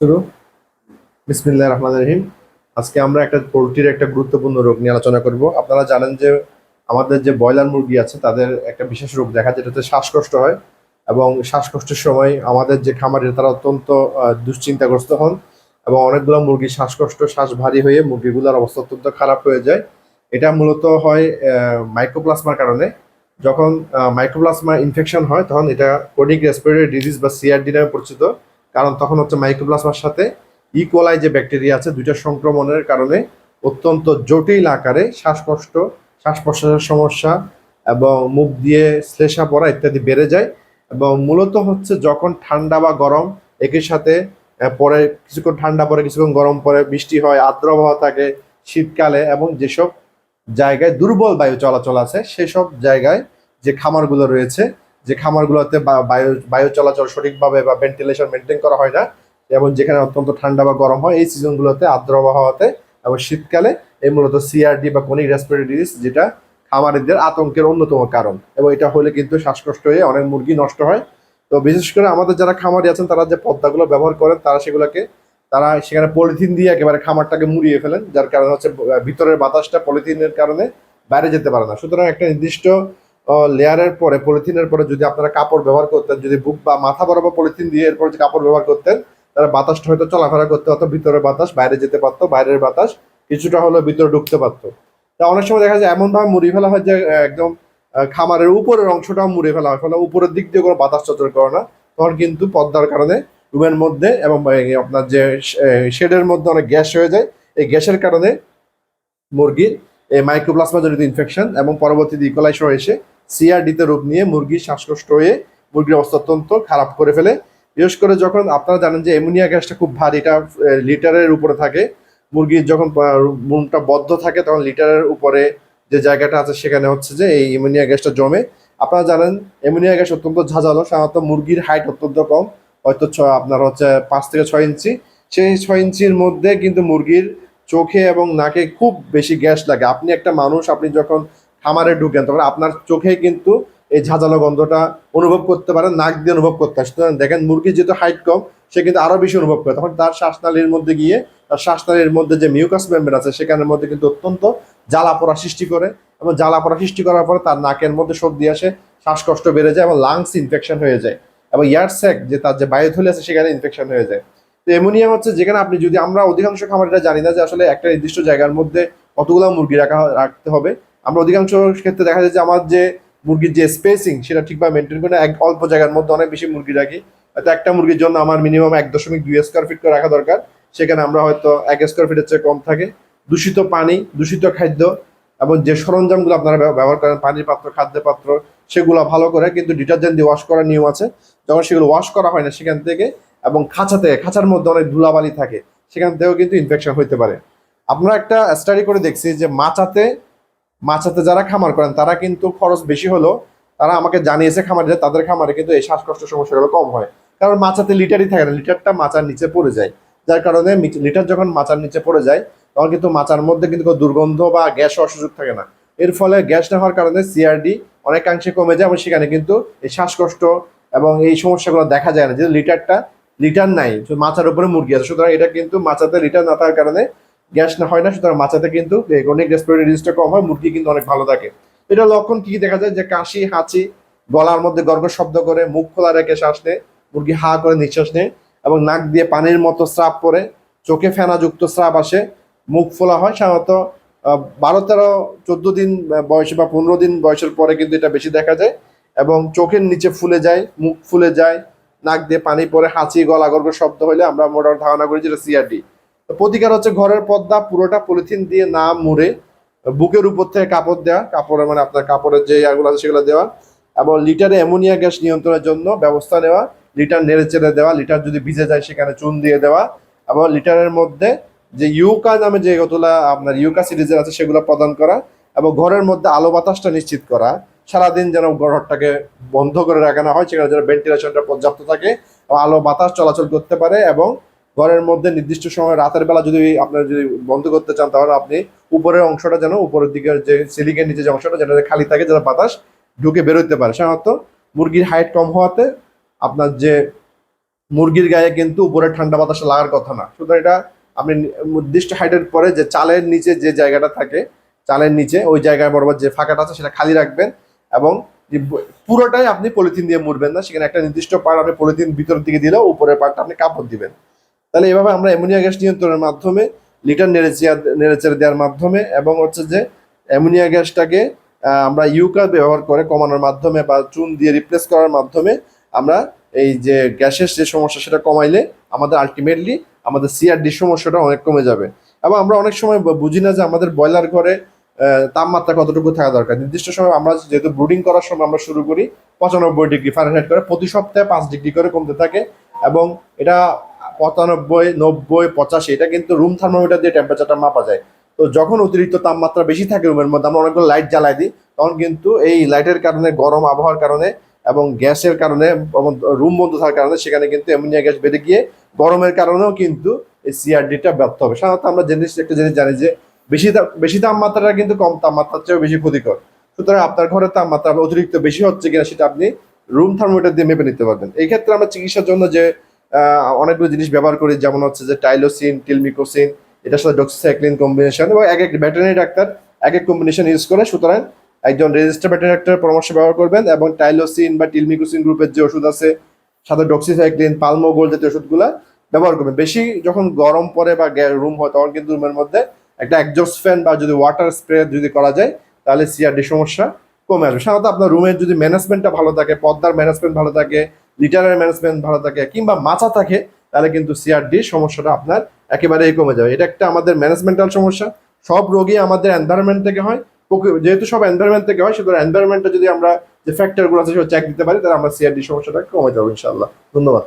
শুরু। বিসমিল্লাহ রহমান রহিম। আজকে আমরা একটা পোলট্রির একটা গুরুত্বপূর্ণ রোগ নিয়ে আলোচনা করব। আপনারা জানেন যে আমাদের যে ব্রয়লার মুরগি আছে, তাদের একটা বিশেষ রোগ দেখা যায় যেটাতে শ্বাসকষ্ট হয় এবং শ্বাসকষ্টের সময় আমাদের যে খামারের, তারা অত্যন্ত দুশ্চিন্তাগ্রস্ত হন এবং অনেকগুলো মুরগি শ্বাসকষ্ট, শ্বাস ভারী হয়ে মুরগিগুলোর অবস্থা অত্যন্ত খারাপ হয়ে যায়। এটা মূলত হয় মাইক্রোপ্লাজমার কারণে। যখন মাইক্রোপ্লাজমা ইনফেকশন হয়, তখন এটা কোডিক রেসপিরেটরি ডিজিজ বা সিআরডি নামে পরিচিত। কারণ তখন হচ্ছে মাইক্রোপ্লাজমার সাথে ইকোলাই যে ব্যাকটেরিয়া আছে, দুইটা সংক্রমণের কারণে অত্যন্ত জটিল আকারে শ্বাসকষ্ট শ্বাস প্রশ্বাসের সমস্যা এবং মুখ দিয়ে শ্লেষা পড়া ইত্যাদি বেড়ে যায় এবং মূলত হচ্ছে যখন ঠান্ডা বা গরম একই সাথে পরে কিছুক্ষণ ঠান্ডা, পরে কিছুক্ষণ গরম, পরে বৃষ্টি হয়, আর্দ্র আবহাওয়া থাকে শীতকালে এবং যেসব জায়গায় দুর্বল বায়ু চলাচল আছে, সেসব জায়গায় যে খামারগুলো রয়েছে যে খামারগুলোতে বায়ু বায়ু চলাচল সঠিকভাবে বা ভেন্টিলেশন মেনটেন করা হয় না এবং যেখানে অত্যন্ত ঠান্ডা বা গরম হয়, এই সিজনগুলোতে আর্দ্র আবহাওয়াতে এবং শীতকালে এই মূলত সিআরডি বা কনিক রেসপিরেটরি ডিজিজ যেটা খামারিদের আতঙ্কের অন্যতম কারণ। এবং এটা হলে কিন্তু শ্বাসকষ্ট হয়ে অনেক মুরগি নষ্ট হয়। তো বিশেষ করে আমাদের যারা খামারি আছেন, তারা যে পদ্মাগুলো ব্যবহার করেন, তারা সেগুলোকে, তারা সেখানে পলিথিন দিয়ে একেবারে খামারটাকে মুড়িয়ে ফেলেন, যার কারণে হচ্ছে ভিতরের বাতাসটা পলিথিনের কারণে বাইরে যেতে পারে না। সুতরাং একটা নির্দিষ্ট লেয়ারের পরে, পলিথিনের পরে যদি আপনারা কাপড় ব্যবহার করতেন, যদি বুক বা মাথা বরাবর পলিথিন দিয়ে এরপর যে কাপড় ব্যবহার করতেন তারা বাতাসটা হয়তো চলাফেরা করতে পারতো ভিতরের বাতাস, বাইরে যেতে পারতো, বাইরের বাতাস কিছুটা হলেও ভিতরে ঢুকতে পারতো। তা অনেক সময় দেখা যায় এমনভাবে মুড়ি ফেলা হয় যে একদম খামারের উপরের অংশটাও মুড়ে ফেলা হয়, ফলে উপরের দিক দিয়ে কোনো বাতাস চলাচল করে না। তখন কিন্তু পদ্মার কারণে রুমের মধ্যে এবং আপনার যে শেডের মধ্যে অনেক গ্যাস হয়ে যায়। এই গ্যাসের কারণে মুরগির এই মাইক্রোপ্লাজমা জনিত ইনফেকশন এবং পরবর্তীতে ইকোলাইসর এসে সিআরডিতে রোগ নিয়ে মুরগির শ্বাসকষ্ট হয়ে মুরগির অবস্থা অত্যন্ত খারাপ করে ফেলে। বিশেষ করে যখন আপনারা জানেন যে অ্যামোনিয়া গ্যাসটা খুব ভারী, এটা লিটারের উপরে থাকে। মুরগির যখন মুমটা বদ্ধ থাকে, তখন লিটারের উপরে যে জায়গাটা আছে, সেখানে হচ্ছে যে এই অ্যামোনিয়া গ্যাসটা জমে। আপনারা জানেন, অ্যামোনিয়া গ্যাস অত্যন্ত ঝাঁঝালো, সাধারণত মুরগির হাইট অত্যন্ত কম, হয়তো ছ- আপনার হচ্ছে পাঁচ থেকে ছয় ইঞ্চি। সেই ছয় ইঞ্চির মধ্যে কিন্তু মুরগির চোখে এবং নাকে খুব বেশি গ্যাস লাগে। আপনি একটা মানুষ, আপনি যখন খামারে ঢুকেন, তখন আপনার চোখে কিন্তু এই ঝাঁঝালো গন্ধটা অনুভব করতে পারেন, নাক দিয়ে অনুভব করতে হয়। সুতরাং দেখেন মুরগির যেহেতু হাইট কম, সে কিন্তু আরও বেশি অনুভব করে। তখন তার শ্বাসনালীর মধ্যে গিয়ে, তার শ্বাসনালীর মধ্যে যে মিউকাস মেম্বার আছে, সেখানের মধ্যে কিন্তু অত্যন্ত জ্বালা পোড়া সৃষ্টি করে এবং জ্বালা পোড়া সৃষ্টি করার পরে তার নাকের মধ্যে সর্দি আসে, শ্বাসকষ্ট বেড়ে যায় এবং লাংস ইনফেকশন হয়ে যায় এবং ইয়ার স্যাক যে তার যে বায়ুথলি আছে, সেখানে ইনফেকশন হয়ে যায়। তো এমোনিয়া হচ্ছে যেখানে আপনি যদি, আমরা অধিকাংশ খামারিরা জানি না যে আসলে একটা নির্দিষ্ট জায়গার মধ্যে কতগুলো মুরগি রাখা, রাখতে হবে। আমরা অধিকাংশ ক্ষেত্রে দেখা যায় যে আমার যে মুরগির যে স্পেসিং সেটা ঠিকভাবে মেনটেন করে এক অল্প জায়গার মধ্যে অনেক বেশি মুরগি রাখি। হয়তো একটা মুরগির জন্য আমার মিনিমাম এক দশমিক দুই স্কোয়ার ফিট করে রাখা দরকার। সেখানে আমরা হয়তো এক স্কোয়ার ফিটের চেয়ে কম থাকে। দূষিত পানি, দূষিত খাদ্য এবং যে সরঞ্জামগুলো আপনারা ব্যবহার করেন, পানির পাত্র খাদ্য পাত্র, সেগুলো ভালো করে কিন্তু ডিটারজেন্ট দিয়ে ওয়াশ করার নিয়ম আছে। যখন সেগুলো ওয়াশ করা হয় না, সেখান থেকে এবং খাঁচা থেকে, খাঁচার মধ্যে অনেক ধুলাবালি থাকে, সেখান থেকেও কিন্তু ইনফেকশন হতে পারে। আমরা একটা স্টাডি করে দেখছি যে মাচাতে মাচাতে যারা খামার করেন, তারা কিন্তু খরচ বেশি হলো তারা আমাকে জানিয়েছে খামারে যে তাদের খামারে কিন্তু এই শ্বাসকষ্ট সমস্যাগুলো কম হয়। কারণ মাচাতে লিটারই থাকে না, লিটারটা মাচার নিচে পড়ে যায়। যার কারণে লিটার যখন মাচার নিচে পড়ে যায়, তখন কিন্তু মাচার মধ্যে কিন্তু কোনো দুর্গন্ধ বা গ্যাস হওয়ার থাকে না। এর ফলে গ্যাস না হওয়ার কারণে সিআরডি অনেকাংশে কমে যায় এবং সেখানে কিন্তু এই শ্বাসকষ্ট এবং এই সমস্যাগুলো দেখা যায় না। যে লিটারটা, লিটার নাই মাচার উপরে মুরগি আছে। সুতরাং এটা কিন্তু মাচাতে লিটার না থাকার কারণে গ্যাস না হয় না, সুতরাং মাচাতে কিন্তু অনেক রেসপিরেটরি কম হয়, মুরগি কিন্তু অনেক ভালো থাকে। এটা লক্ষণ কি দেখা যায়? যে কাশি, হাঁচি, গলার মধ্যে গর্গ শব্দ করে, মুখ খোলা রেখে শ্বাস নেয়, মুরগি হা করে নিঃশ্বাস নেয় এবং নাক দিয়ে পানির মতো স্রাব পড়ে, চোখে ফেনাযুক্ত স্রাব আসে, মুখ ফোলা হয়। সাধারণত বারো, তেরো, চোদ্দ দিন বয়সে বা পনেরো দিন বয়সের পরে কিন্তু এটা বেশি দেখা যায় এবং চোখের নিচে ফুলে যায়, মুখ ফুলে যায়, নাক দিয়ে পানি পরে হাঁচি, গলা গর্গ শব্দ হলে আমরা মোটামুটি ধারণা করি যেটা সিআরডি প্রতিকার হচ্ছে ঘরের পর্দা, পুরোটা পলিথিন দিয়ে না মুড়ে, বুকের উপর থেকে কাপড় দেওয়া, কাপড়ে মানে আপনার কাপড়ের যে ইয়াগুলো আছে সেগুলো দেওয়া, এবং লিটারে অ্যামোনিয়া গ্যাস নিয়ন্ত্রণের জন্য ব্যবস্থা নেওয়া, লিটার নেড়ে চেড়ে দেওয়া, লিটার যদি ভিজে যায় সেখানে চুন দিয়ে দেওয়া, এবং লিটারের মধ্যে যে ইউকা নামে যে কতগুলা আপনার ইউকা সিরিজের আছে সেগুলো প্রদান করা, এবং ঘরের মধ্যে আলো বাতাসটা নিশ্চিত করা, সারাদিন যেন ঘরটাকে বন্ধ করে রাখানো হয়, সেখানে যেন ভেন্টিলেশনটা পর্যাপ্ত থাকে আলো বাতাস চলাচল করতে পারে, এবং ঘরের মধ্যে নির্দিষ্ট সময় রাতের বেলা যদি আপনার যদি বন্ধ করতে চান, তাহলে আপনি উপরের অংশটা যেন উপরের দিকের যে সিলিংয়ের নিচে যে অংশটা যেটা খালি থাকে যেন বাতাস, ঢুকে বেরোতে পারে। সাধারণত মুরগির হাইট কম হওয়াতে আপনার যে মুরগির গায়ে কিন্তু উপরে ঠান্ডা বাতাস লাগার কথা না। সুতরাং এটা আপনি নির্দিষ্ট হাইটের পরে যে চালের নিচে যে জায়গাটা থাকে, চালের নিচে ওই জায়গায় বরাবর যে ফাঁকাটা আছে, সেটা খালি রাখবেন এবং পুরোটাই আপনি পলিথিন দিয়ে মুড়বেন না। সেখানে একটা নির্দিষ্ট পার্ট আপনি পলিথিন ভিতরের দিকে দিলেও উপরের পার্টটা আপনি কাপড় দিবেন। তাহলে এভাবে আমরা অ্যামোনিয়া গ্যাস নিয়ন্ত্রণের মাধ্যমে লিটার নেড়েচিয়া নেড়েচেড়ে দেওয়ার মাধ্যমে এবং হচ্ছে যে অ্যামোনিয়া গ্যাসটাকে আমরা ইউকা ব্যবহার করে কমানোর মাধ্যমে বা চুন দিয়ে রিপ্লেস করার মাধ্যমে আমরা এই যে গ্যাসের যে সমস্যা সেটা কমাইলে আমাদের আলটিমেটলি আমাদের সিআরডি সমস্যাটা অনেক কমে যাবে। এবং আমরা অনেক সময় বুঝি না যে আমাদের ব্রয়লার ঘরে তাপমাত্রা কতটুকু থাকা দরকার। নির্দিষ্ট সময় আমরা যেহেতু ব্রুডিং করার সময় আমরা শুরু করি, পঁচানব্বই ডিগ্রি ফারেনহাইট করে প্রতি সপ্তাহে পাঁচ ডিগ্রি করে কমতে থাকে এবং এটা পঁচানব্বই, নব্বই, পঁচাশি, এটা কিন্তু রুম থার্মোমিটার দিয়ে টেম্পারেচারটা মাপা যায়। তো যখন অতিরিক্ত তাপমাত্রা বেশি থাকে রুমের মধ্যে, আমরা অনেকগুলো লাইট জ্বালাই দিই, তখন কিন্তু এই লাইটের কারণে, গরম আবহাওয়ার কারণে এবং গ্যাসের কারণে রুম বন্ধ থাকার কারণে সেখানে কিন্তু অ্যামোনিয়া গ্যাস বেড়ে গিয়ে গরমের কারণেও কিন্তু এই সিআরডিটা ব্যর্থ হবে। সাধারণত আমরা জিনিস একটা জিনিস জানি যে বেশি বেশি তাপমাত্রাটা কিন্তু কম, তাপমাত্রার চেয়েও বেশি ক্ষতিকর। সুতরাং আপনার ঘরের তাপমাত্রা অতিরিক্ত বেশি হচ্ছে কিনা সেটা আপনি রুম থার্মোমিটার দিয়ে মেপে নিতে পারবেন। এই ক্ষেত্রে আমরা চিকিৎসার জন্য যে অনেকগুলো জিনিস ব্যবহার করি, যেমন হচ্ছে যে টাইলোসিন, টিলমিকোসিন, এটার সাথে ডক্সিসাইক্লিন কম্বিনেশন এবং এক এক ভেটেরিনারি ডাক্তার এক এক কম্বিনেশন ইউজ করে সুতরাং একজন রেজিস্টার ভেটেরিনারি ডাক্তারের পরামর্শ ব্যবহার করবেন এবং টাইলোসিন বা টিলমিকোসিন গ্রুপের যে ওষুধ আছে, সাথে ডক্সিসাইক্লিন পালমোগোল জাতীয় ওষুধগুলা ব্যবহার করবেন। বেশি যখন গরম পড়ে বা রুম হয়, তখন কিন্তু রুমের মধ্যে একটা একজস্ট ফ্যান বা যদি ওয়াটার স্প্রে যদি করা যায়, তাহলে সিআরডি সমস্যা কমে আসবে। সাধারণত আপনার রুমের যদি ম্যানেজমেন্টটা ভালো থাকে পদ্মার ম্যানেজমেন্ট ভালো থাকে লিটারের ম্যানেজমেন্ট ভালো থাকে কিংবা মাচা থাকে, তাহলে কিন্তু সিআরডি সমস্যাটা আপনার একেবারেই কমে যাবে। এটা একটা আমাদের ম্যানেজমেন্টাল সমস্যা। সব রোগী আমাদের এনভায়রনমেন্ট থেকে হয়। যেহেতু সব এনভায়রনমেন্ট থেকে হয়, সুতরাং এনভায়রনমেন্টটা যদি আমরা যে ফ্যাক্টরগুলো আছে সেগুলো চেক দিতে পারি, তাহলে আমরা সিআরডি সমস্যাটা কমে যাব ইনশাল্লাহ ধন্যবাদ।